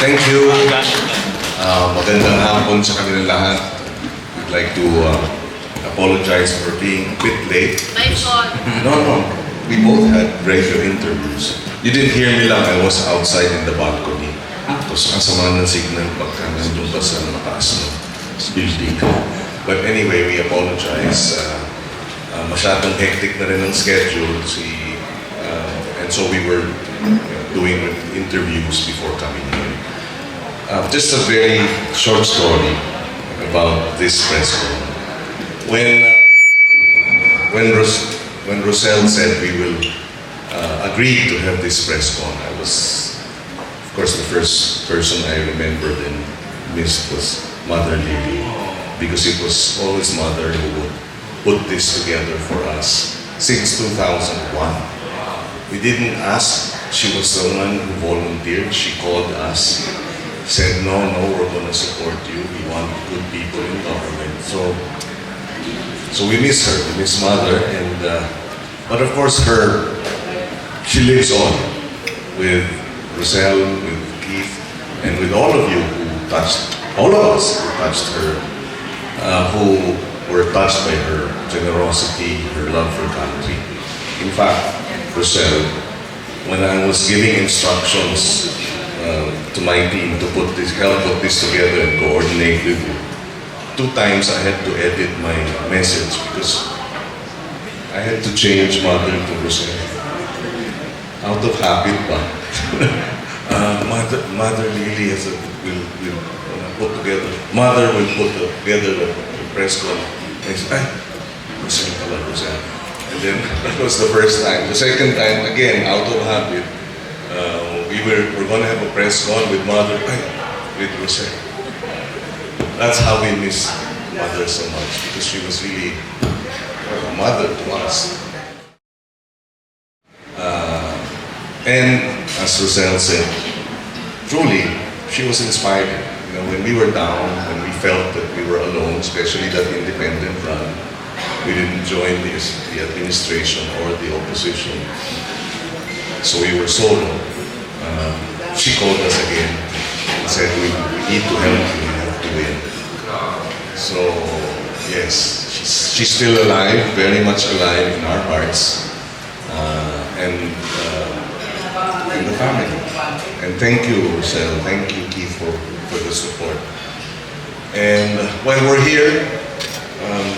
Thank you. Uh, magandang hapon sa kanilang lahat. We'd like to uh, apologize for being a bit late. My fault. No, no. We both had radio interviews. You didn't hear me lang. I was outside in the balcony. Tapos kasama ng signal pagka nandun pa sa mataas ng building. But anyway, we apologize. Uh, uh, masyadong hectic na rin ang schedule. Si, uh, and so we were uh, doing interviews before coming here. Uh, just a very short story about this press con. When uh, when Ros- when Roselle said we will uh, agree to have this press con, I was, of course, the first person I remembered and missed was Mother Lily, because it was always Mother who would put this together for us since 2001. We didn't ask. She was the one who volunteered. She called us, said, no, no, we're going to support you. We want good people in government. So so we miss her, we miss mother, and uh, but of course her, she lives on with Roselle, with Keith, and with all of you who touched, all of us who touched her, uh, who were touched by her generosity, her love for country. In fact, Roselle, when I was giving instructions uh, to my team to put this, help put this together and coordinate with you, two times I had to edit my message because I had to change mother to Roselle. Out of habit pa. uh, mother, mother Lily has a, will, will uh, put together, mother will put together the, the press con. And said, ay. And then that was the first time. The second time, again, out of habit, uh, we were, we're going to have a press con with mother, with Roselle. That's how we miss mother so much because she was really a mother to us. Uh, and as Roselle said, truly, she was inspired. You know, when we were down, when we felt that we were alone, especially that independent run, we didn't join this, the administration or the opposition. So we were solo. Uh, she called us again and said, we, we need to help you, we have to win. So, yes, she's, she's still alive, very much alive in our hearts uh, and uh, in the family. And thank you, Roselle. Thank you, Keith, for, for the support. And while we're here, um,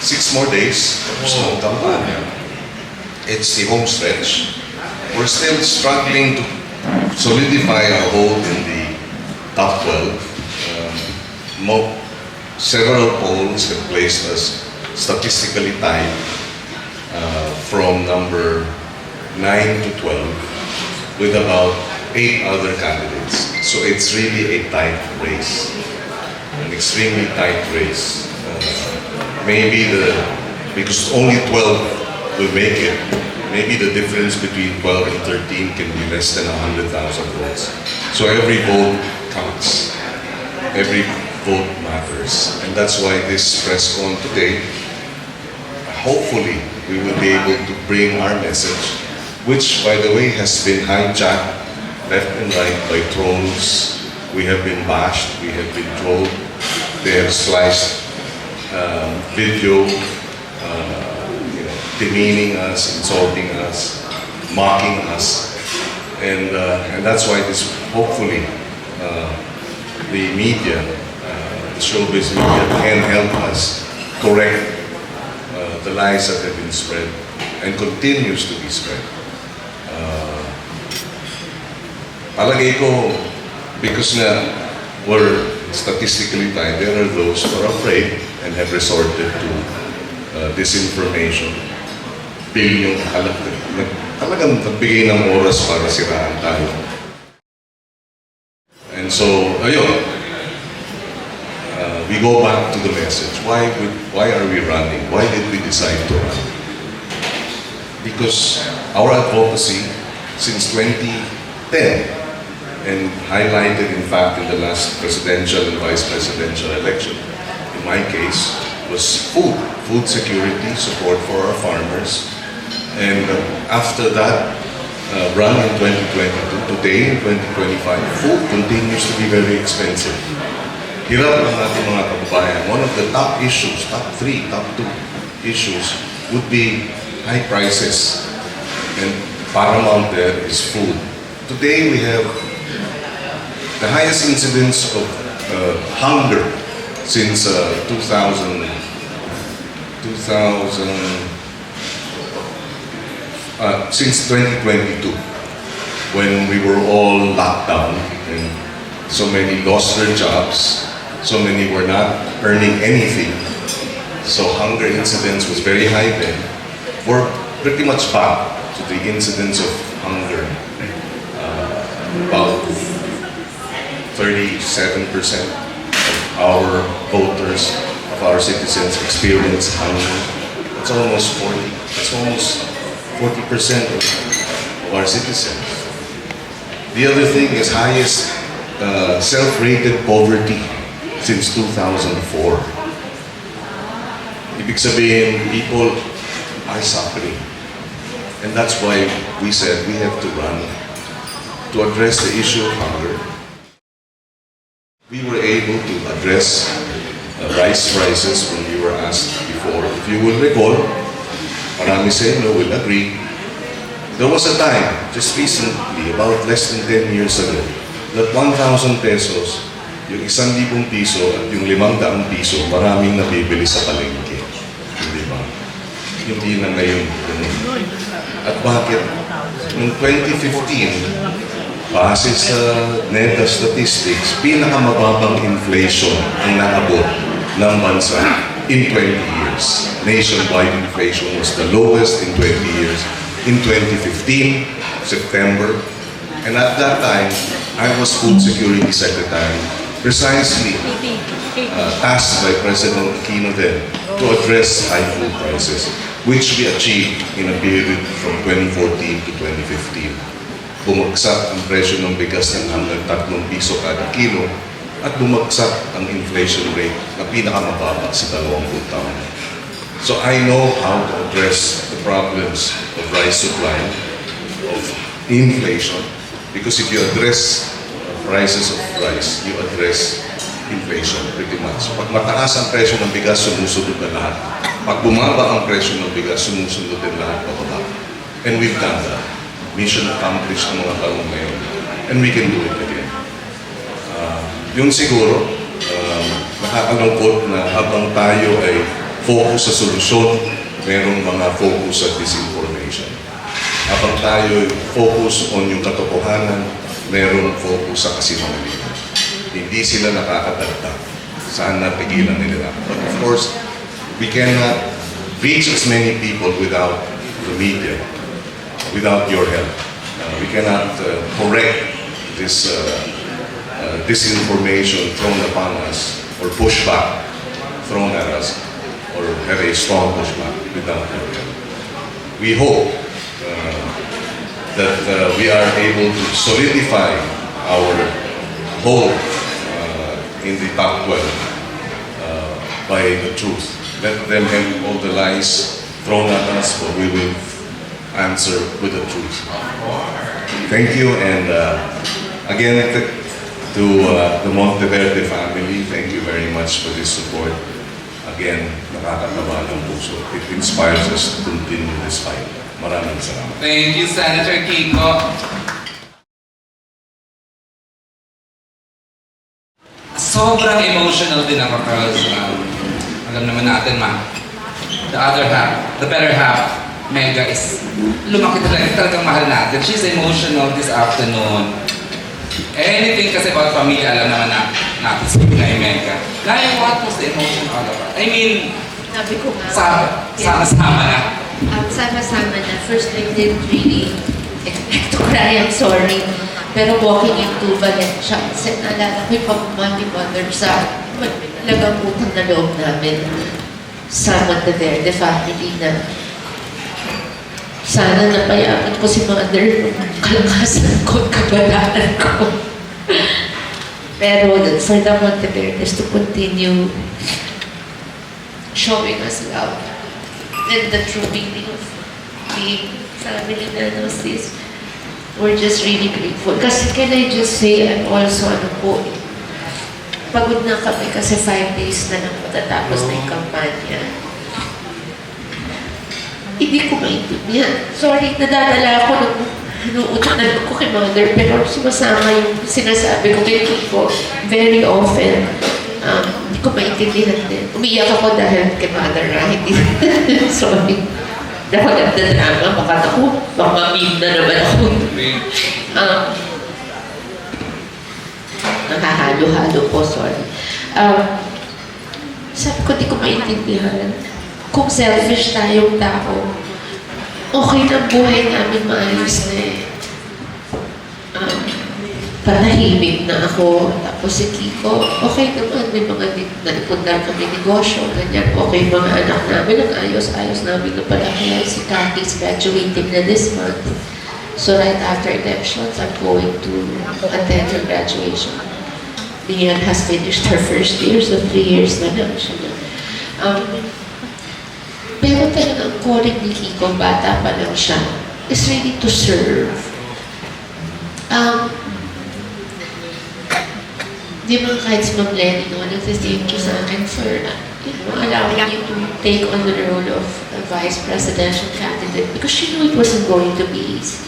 six more days, tapos na ang kampanya. It's the home stretch. We're still struggling to solidify our hold in the top 12. Um, several polls have placed us statistically tied uh, from number 9 to 12 with about eight other candidates. So it's really a tight race, an extremely tight race. Uh, maybe the, because only 12 will make it, maybe the difference between 12 and 13 can be less than 100,000 votes. So every vote counts. Every vote matters. And that's why this press con today, hopefully, we will be able to bring our message, which, by the way, has been hijacked left and right by trolls. We have been bashed, we have been trolled. They have sliced um, video, uh, demeaning us, insulting us, mocking us. And, uh, and that's why this, hopefully, uh, the media, uh, the showbiz media can help us correct uh, the lies that have been spread and continues to be spread. Uh, palagay ko, because nga we're statistically tied, there are those who are afraid and have resorted to uh, disinformation. Talagang nagbigay ng oras para tayo. And so, ayun, uh, we go back to the message. Why would, why are we running? Why did we decide to run? Because our advocacy since 2010 and highlighted in fact in the last presidential and vice presidential election, in my case, was food, food security, support for our farmers. And uh, after that, uh, run in 2022, today in 2025, food continues to be very expensive. Hirap ang ating mga kababayan. One of the top issues, top three, top two issues would be high prices. And paramount there is food. Today we have the highest incidence of uh, hunger since uh, 2000, 2000 uh, since 2022 when we were all locked down and so many lost their jobs, so many were not earning anything. So hunger incidence was very high then. We're pretty much back to the incidence of hunger. Uh, about 37% of our voters, of our citizens experience hunger. It's almost 40, it's almost 40% of, our citizens. The other thing is highest uh, self-rated poverty since 2004. Ibig sabihin, people are suffering. And that's why we said we have to run to address the issue of hunger. We were able to address uh, rice prices when we were asked before. If you will recall, marami sa inyo will agree, there was a time, just recently, about less than 10 years ago, that 1,000 pesos, yung 1,000 piso at yung 500 piso, maraming nabibili sa palengke. Hindi ba? Hindi na ngayon. At bakit? Noong 2015, base sa NEDA statistics, pinakamababang inflation ang naabot ng bansa in 20 years. Nationwide inflation was the lowest in 20 years. In 2015, September, and at that time, I was Food Security Secretary, precisely uh, tasked by President Aquino then to address high food prices, which we achieved in a period from 2014 to 2015. Bumagsak ang presyo ng bigas ng hanggang 3 piso kada kilo at bumagsak ang inflation rate na pinakamababa sa 20 taon. So I know how to address the problems of rice supply, of inflation, because if you address prices of rice, you address inflation pretty much. Pag mataas ang presyo ng bigas, sumusunod na lahat. Pag bumaba ang presyo ng bigas, sumusunod din lahat pababa. And we've done that. Mission accomplished ang mga taong ngayon. And we can do it again. Ah, yun siguro, um, nakakalungkot na habang tayo ay focus sa solusyon, merong mga focus sa disinformation. Habang tayo ay focus on yung katotohanan, merong focus sa kasinungalingan. Hindi sila nakakadagdag. Saan napigilan nila? But of course, we cannot reach as many people without the media, without your help. Uh, we cannot uh, correct this uh, disinformation thrown upon us or pushback thrown at us or have a strong pushback without help. We hope uh, that uh, we are able to solidify our hold uh, in the top 12 uh, by the truth. Let them have all the lies thrown at us, but we will answer with the truth. Thank you, and uh, again, to uh, the Monteverde family, thank you very much for this support. Again, nakakatawa ng puso. It inspires us to continue this fight. Maraming salamat. Thank you, Senator Kiko. Sobrang emotional din ako because um, alam naman natin ma, the other half, the better half, Mega is lumaki talaga, talagang mahal natin. She's emotional this afternoon. Anything kasi about pamilya, alam naman na natin si Pinay Mega. Gaya, what was the emotion all about? I mean, Sabi ko nga. sa, sama-sama na. Um, sama-sama na. First, I didn't really expect to cry. I'm sorry. Pero walking into Valencia, kasi naalala ko yung pagmamahal ni Mother sa talagang utang na loob namin sa Monteverde family na sana napayaman ko si Mother nung kalakasan ko at kabalaan ko. Pero for the Monteverdes to continue showing us love and the true meaning of being family na this. we're just really grateful. Kasi can I just say, and also ano po, pagod na kami kasi five days na lang matatapos na yung kampanya. Hindi ko maintindihan. Sorry, nadadala ako ng inuutanan ko kay mother, pero sumasama yung sinasabi ko kay Kiko very often. Um, hindi ko maintindihan din. Umiyak ako dahil kay mother na hindi. Sorry. Dahil nagdadrama, baka ako, baka meme na naman ako. Um, nakahalo-halo po, sorry. Um, sabi ko, di ko maintindihan. Kung selfish tayong tao, okay na buhay namin maayos na eh. Um, patahimik na ako. Tapos si Kiko, okay naman, may mga naipundar kami negosyo, ganyan. Okay mga anak namin, ang ayos-ayos namin na pala. Kaya si Kathy's graduating na this month. So right after elections, I'm going to attend her graduation. Lian has finished her first year, so three years na lang siya na. Um, pero talaga ang calling ni Kiko, bata pa lang siya, is really to serve. Um, di ba kahit si Ma'am Lenny, no, you sa akin for, uh, you know, allowing you to take on the role of a vice presidential candidate because she knew it wasn't going to be easy.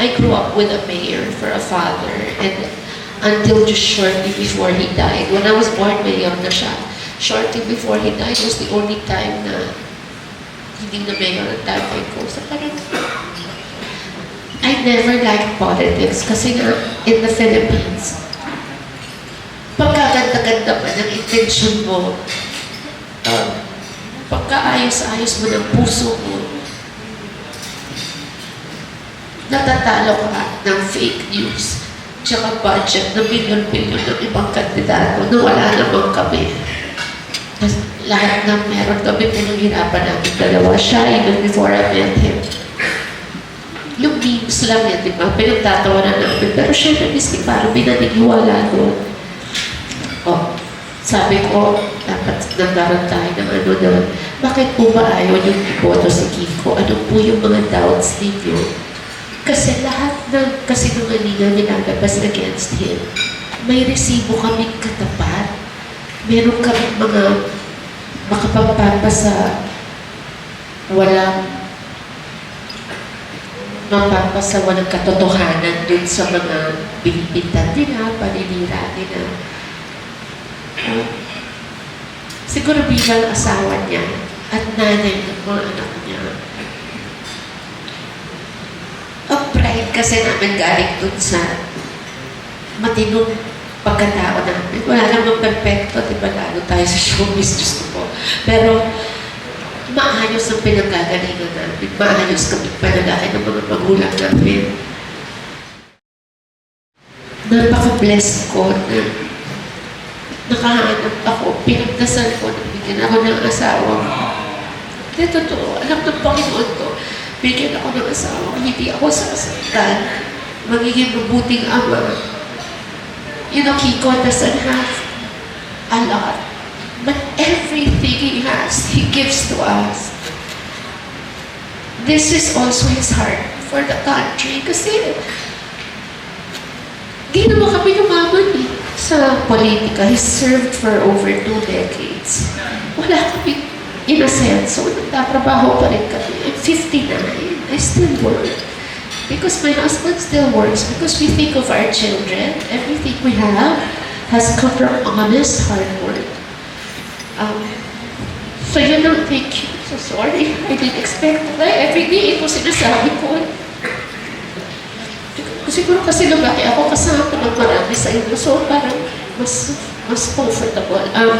I grew up with a mayor for a father and until just shortly before he died, when I was born, mayor na siya. Shortly before he died was the only time na hindi na mayor ang tatay ko. So parang, I never liked politics kasi nga in the Philippines, pagkaganda-ganda pa ng intention mo, um, pagkaayos-ayos mo ng puso mo, natatalo ka ng fake news, tsaka budget na bilyon-bilyon ng ibang kandidato na wala namang kami. Tapos lahat ng meron kami pinaghirapan namin dalawa. Siya, even before I met him. Yung memes lang yan, di ba? Pinagtatawanan namin. Pero na mismo parang binaniniwala doon. Oh, sabi ko, dapat nagkaroon tayo ng ano doon. Bakit po ba ayaw yung iboto si Kiko? Ano po yung mga doubts ninyo? Kasi lahat ng kasinungalingan nilalabas against him, may resibo kaming katapat. Meron kaming mga makapagpapasa walang mapapasa walang katotohanan dun sa mga binibintan nila, paninira nila. Uh, siguro bilang asawa niya at nanay ng mga anak niya, ang pride kasi namin galing dun sa matinong pagkatao namin. Wala namang perfecto, di ba? Lalo tayo sa showbiz, Diyos ko. Pero, maayos ang pinagkagalingan namin. Maayos kami panalaki ng mga magulang namin. Napaka-blessed ko na nakahanap ako, pinagdasal ko, nabigyan ako ng asawa. Hindi, totoo. Alam ng Panginoon ko, bigyan ako ng asawa. Hindi ako sasaktan. Magiging mabuting ama. You know, Kiko doesn't have a lot. Everything he has, he gives to us. This is also his heart for the country. Kasi, di naman kami eh sa politika. He served for over two decades. Wala kami in a sense. So, nagtatrabaho pa rin kami. I'm 59. I still work. Because my husband still works. Because we think of our children. Everything we have has come from honest, hard work. Um, so yun ang thank you. So sorry. I didn't expect that. Every day, ito sinasabi ko. Siguro kasi lumaki ako kasama ng marami sa inyo. So parang mas mas comfortable. Um,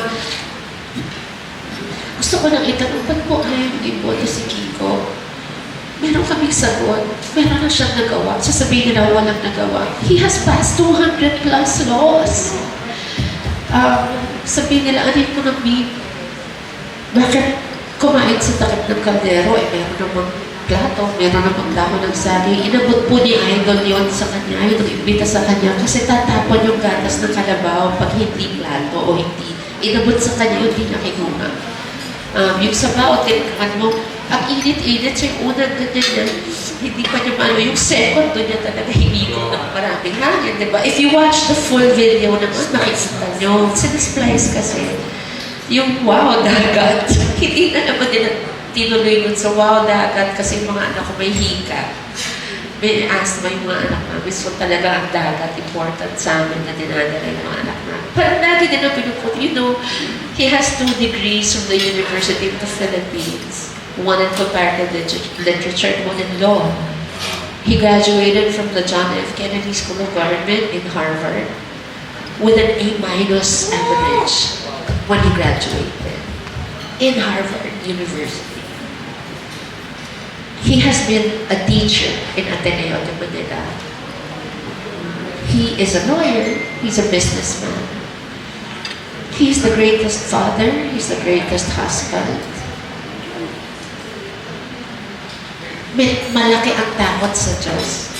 gusto ko lang itanong, ba't po ayaw hindi boto si Kiko? Meron kaming sagot. Meron na siyang nagawa. Sasabihin nila walang nagawa. He has passed 200 plus laws. Um, sabihin nila, anin ko ng meme. Bakit kumain sa takip ng kaldero? Eh, meron namang plato, meron namang dahon ng saging. Inabot po ni Idol yon sa kanya, yung imbita sa kanya, kasi tatapon yung gatas ng kalabaw pag hindi plato o hindi. Inabot sa kanya yung hindi niya kinuha. Um, yung sabaw, tinakakan mo, Ang init-init siya yung unang ganyan niya. Hindi pa niya maano. Yung second doon niya talaga hinigop hangin, di ba? If you watch the full video naman, makikita niyo. Sinisplice kasi. Yung wow, dagat. Hindi na naman din tinuloy dun sa wow, dagat kasi yung mga anak ko may hika. May asthma yung mga anak namin. So talaga ang dagat important sa amin na dinadala yung mga anak namin. Parang lagi din ang pinuput. You know, he has two degrees from the University of the Philippines. One in comparative liter- literature one in law. He graduated from the John F. Kennedy School of Government in Harvard with an A minus average when he graduated in Harvard University. He has been a teacher in Ateneo de Manila. He is a lawyer, he's a businessman. He's the greatest father, he's the greatest husband. Malaki ang takot sa Diyos.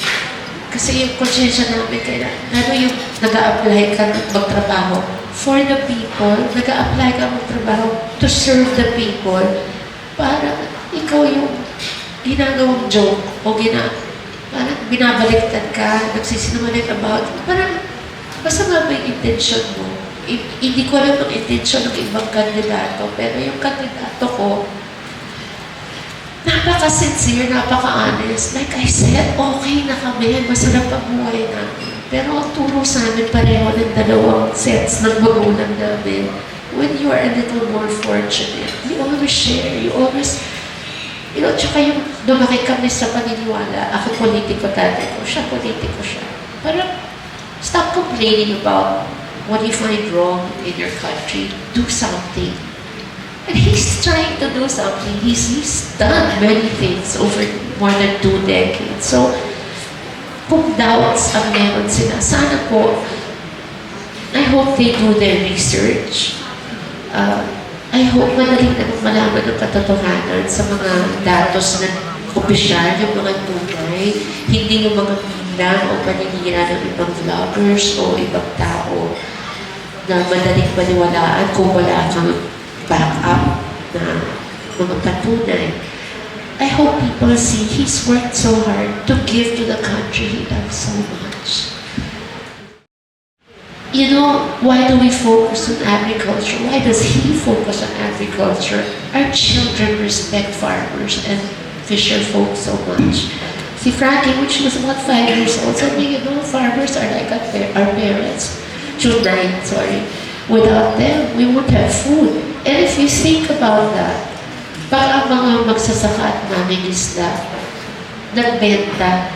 Kasi yung konsensya namin kaya, ano yung nag apply ka magtrabaho for the people, nag apply ka magtrabaho to serve the people, para ikaw yung ginagawang joke o gina, parang binabaliktad ka, nagsisinungaling about, parang masama ba yung intention mo? I- hindi ko alam ang intention ng ibang kandidato, pero yung kandidato ko, napaka-sincere, napaka-honest. Like I said, okay na kami, masarap ang buhay namin. Pero ang turo sa amin pareho ng dalawang sets ng magulang namin. When you are a little more fortunate, you always share, you always, you know, tsaka yung lumaki kami sa paniniwala, ako politiko tatay ko, siya politiko siya. Parang, stop complaining about what you find wrong in your country. Do something. And he's trying to do something. He's, he's done many things over more than two decades. So, kung doubts ang meron sila, sana po, I hope they do their research. Uh, I hope madaling na malaman ng katotohanan sa mga datos na opisyal, yung mga tunay, hindi yung mga bilang o paninira ng ibang vloggers o ibang tao na madaling paniwalaan kung wala kang backup na mga patunay. I hope people see he's worked so hard to give to the country he loves so much. You know, why do we focus on agriculture? Why does he focus on agriculture? Our children respect farmers and fisher folk so much. See, Frankie, when she was about five years old, said you know, farmers are like our, our parents. June 9, sorry. Without them, we won't have food. You think about that, baka ang mga magsasaka at mangingisda, nagbenta,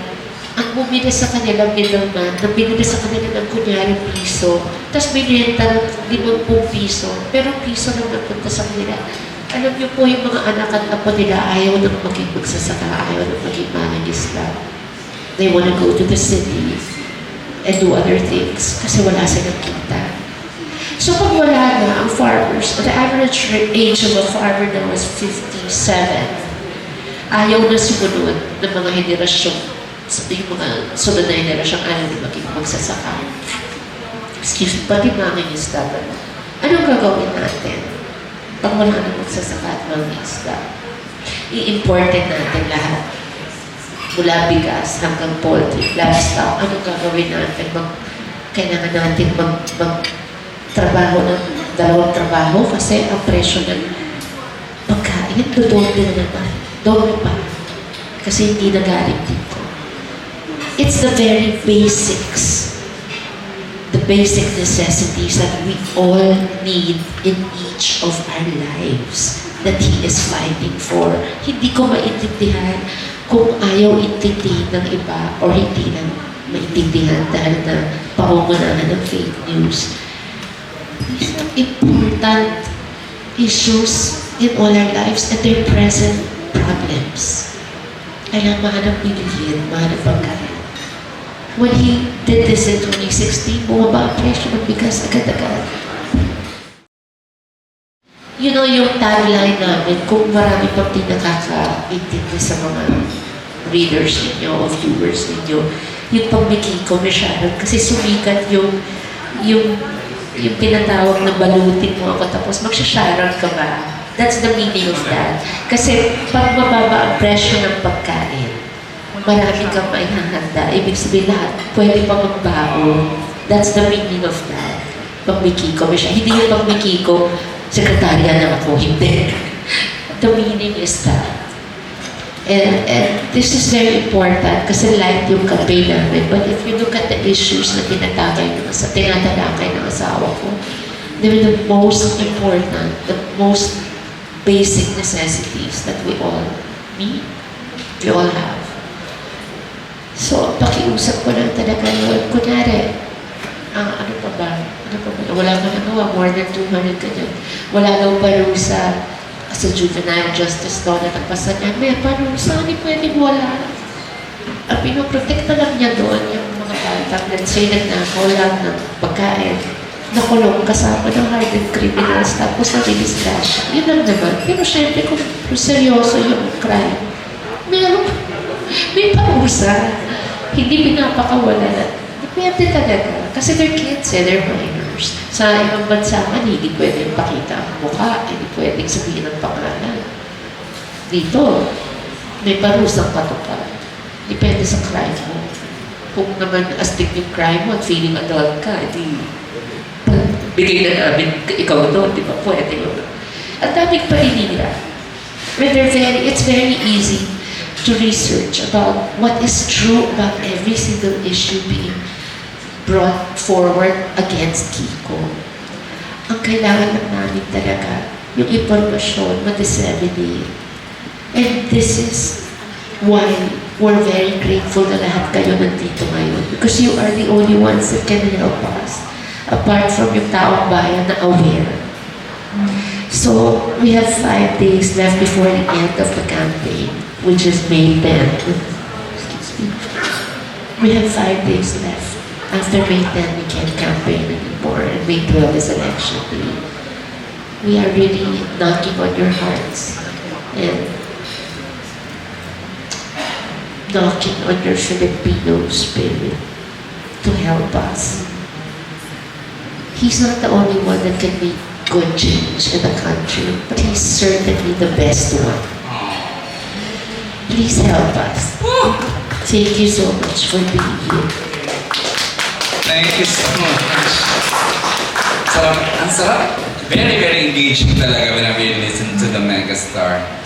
ang bumili sa kanila middleman, na binili sa kanila ng kunyari piso, tapos binenta ng 50 piso, pero piso lang napunta sa kanila. Alam niyo po yung mga anak at apo nila ayaw nang maging magsasaka, ayaw nang maging mangingisda. They want to go to the city and do other things kasi wala silang kita. So pag wala na ang farmers, the average ra- age of a farmer now is 57 ayaw na sumunod ng mga henerasyon, yung mga sunod na henerasyon ayaw na maging magsasaka. Excuse me, pati mga isda ba? Anong gagawin natin pag wala na magsasaka at mga isda? I-importin natin lahat. Mula bigas hanggang poultry, livestock. Anong gagawin natin? Mag, kailangan natin mag, mag trabaho ng dalawang trabaho kasi ang presyo ng pagkain, dodoble na naman. Doble pa. Kasi hindi na galing dito. It's the very basics. The basic necessities that we all need in each of our lives that He is fighting for. Hindi ko maintindihan kung ayaw intindihin ng iba or hindi na maintindihan dahil na pangungunahan ng fake news. Important issues in all our lives and their present problems. Kaya mahanap bilihin, mahanap pagkain. When he did this in 2016, bumaba ang presyo ng bigas agad-agad. You know, yung tagline namin, kung marami pang di nakakaintindi sa mga readers ninyo o viewers ninyo, yung pagbigay ko masyado kasi sumikat yung yung yung tinatawag na balutin mo ako tapos magsasharon ka ba? That's the meaning of that. Kasi pag mababa ang presyo ng pagkain, marami kang maihahanda. Ibig sabihin lahat, pwede pa magbaon. That's the meaning of that. Mo siya. Hindi yung pagmikiko, sekretarya na ako. Hindi. the meaning is that. And, and this is very important kasi light yung campaign namin. But if you look at the issues na tinatakay ng, sa tinatalakay ng asawa ko, they're the most important, the most basic necessities that we all need, we all have. So, pakiusap ko lang talaga yun. Kunyari, ah, ano pa ba? Ano pa ba? Wala ka nagawa, more than 200 ka dyan. Wala daw parusa sa juvenile justice law na nagpasa niya. May parusa, hindi pwedeng wala. Ang pinoprotekta lang niya doon yung mga bata. Let's say, nagnakaw lang ng pagkain. Nakulong kasama ng hardened criminals tapos na-release na siya. Yun lang naman. Pero syempre, kung, kung seryoso yung crime, meron, may parusa. Hindi pinapakawala. Depende talaga. Kasi they're kids eh, they're minors. Sa ibang bansa man, hindi pwedeng pakita ang mukha, hindi pwedeng sabihin ang pangalan. Dito, may parusang patupad. Depende sa crime mo. Kung naman astig yung crime mo at feeling adult ka, hindi bigay na namin ikaw doon, di ba? Pwede yun. Ang daming paninira. Very, it's very easy to research about what is true about every single issue being brought forward against Kiko. Ang kailangan lang namin talaga, yung impormasyon, ma-disseminate. And this is why we're very grateful na lahat kayo nandito ngayon. Because you are the only ones that can help us. Apart from yung taong bayan na aware. So, we have five days left before the end of the campaign, which is May 10. Excuse me. We have five days left. After May 10, we can't campaign anymore, and May 12 is election day. We are really knocking on your hearts and knocking on your Filipino spirit to help us. He's not the only one that can make good change in the country, but he's certainly the best one. Please help us. Thank you so much for being here. Thank you so much. Sarap. Ang sarap. Very, very engaging talaga whenever you listen to the megastar.